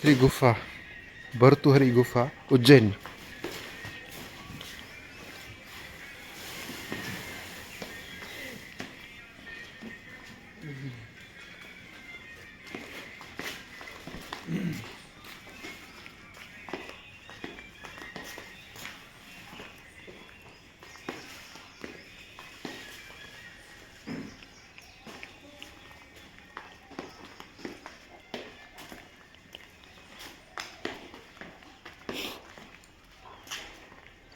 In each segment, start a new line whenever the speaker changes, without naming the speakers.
ભરતરી ગુફા ભરતુહરી ગુફા ઉજ્જૈન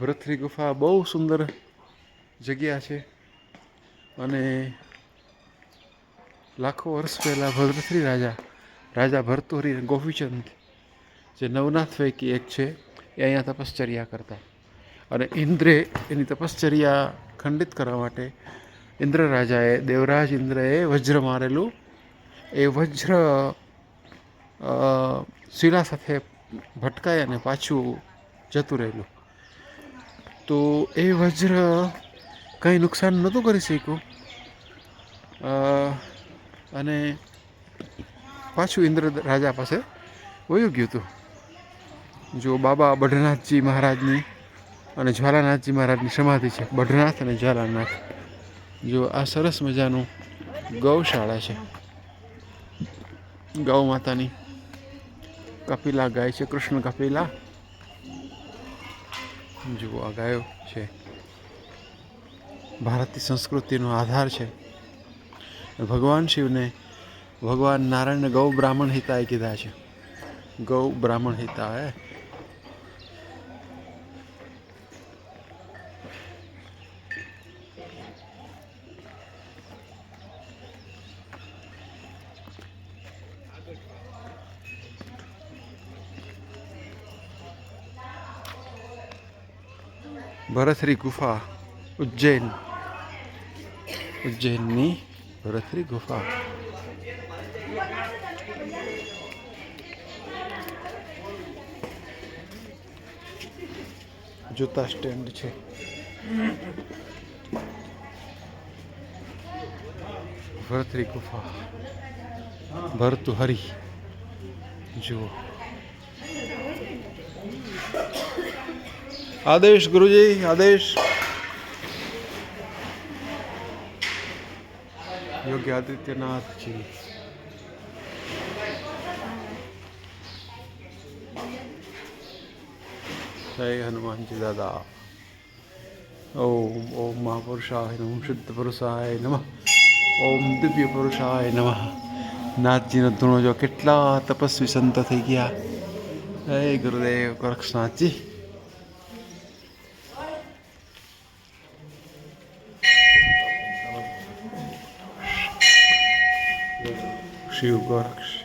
ભરતરી ગુફા બહુ સુંદર જગ્યા છે. અને લાખો વર્ષ પહેલાં ભરતરી રાજા રાજા ભરતુરી ગોપીચંદ જે નવનાથ પૈકી એક છે, એ અહીંયા તપશ્ચર્યા કરતા. અને ઇન્દ્રે એની તપશ્ચર્યા ખંડિત કરવા માટે ઇન્દ્ર રાજાએ દેવરાજ ઇન્દ્રએ વજ્ર મારેલું. એ વજ્ર શિલા સાથે ભટકાય અને પાછું જતું રહેલું. તો એ વજ્ર કંઈ નુકસાન નહોતું કરી શક્યું? અને પાછું ઇન્દ્ર રાજા પાસે વયું ગયું હતું. જો બાબા બઢનાથજી મહારાજની અને જ્વાલાનાથજી મહારાજની સમાધિ છે બઢનાથ અને જ્વાલાનાથ. જો આ સરસ મજાનું ગૌશાળા છે. ગૌ માતાની કપિલા ગાય છે, કૃષ્ણ કપિલા. જુઓ આ ગાયો છે. ભારતીય સંસ્કૃતિનો આધાર છે. ભગવાન શિવને ભગવાન નારાયણને ગૌ બ્રાહ્મણ હિતાએ કીધા છે. ગૌ બ્રાહ્મણ હિતાય ભરથરી ગુફા ઉજ્જૈન. ઉજ્જૈનની ભરથરી ગુફા. જૂતા સ્ટેન્ડ છે. ભરતરી ગુફા. ભરતું હરી. જુઓ. આદેશ, ગુરુજી, આદેશ. યોગી આદિત્યનાથજી જય હનુમાનજી દાદા. ઓમ ઓમ મહાપુરુષાય નમ શુદ્ધ પુરુષાય નમઃ. ઓમ દિવ્ય પુરુષાય નમઃ. નાથજીનો ધૂણો જો કેટલા તપસ્વી સંત થઈ ગયા. જય ગુરુદેવ ગોરક્ષનાથજી Shiv Goraksh.